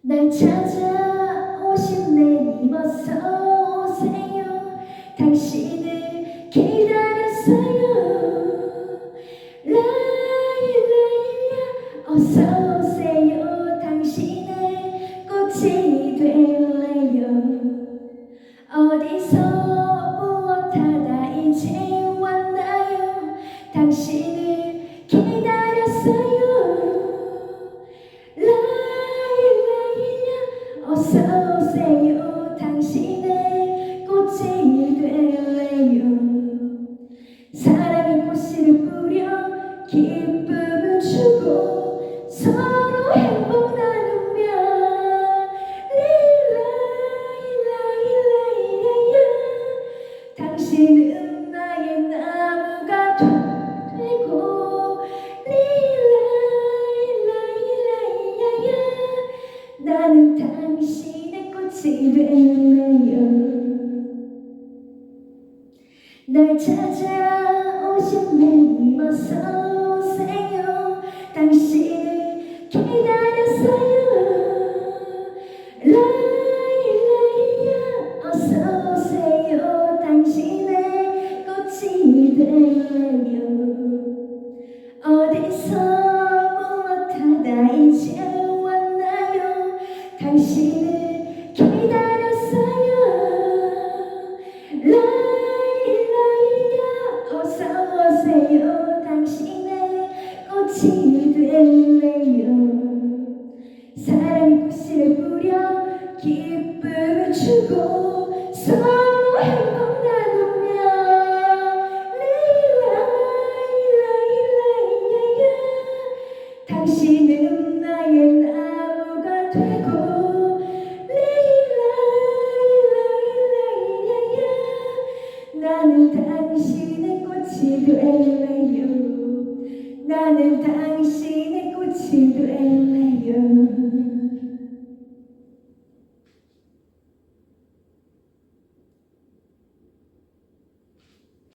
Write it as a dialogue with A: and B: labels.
A: 날 찾아오신 내님 어서 오세요. 당신을 기다렸어요. 라일라일라 어서 오세요. 당신의 꽃이 될래요. 어디서 무엇하다 이제 왔나요? 당신 당신은 나의 나무가 되고 릴라일라일라일라야. 나는 당신의 꽃이 될래요? 날 찾아오신 내님 어서 오세요. 당신을 기다렸어요 어디서 무엇하다 이제 왔나요? 당신을 기다렸어요. 사랑의 꽃을 뿌려 기쁨을 주고 나는 당신의 꽃이 될래요. 나는 당신의 꽃이 될래요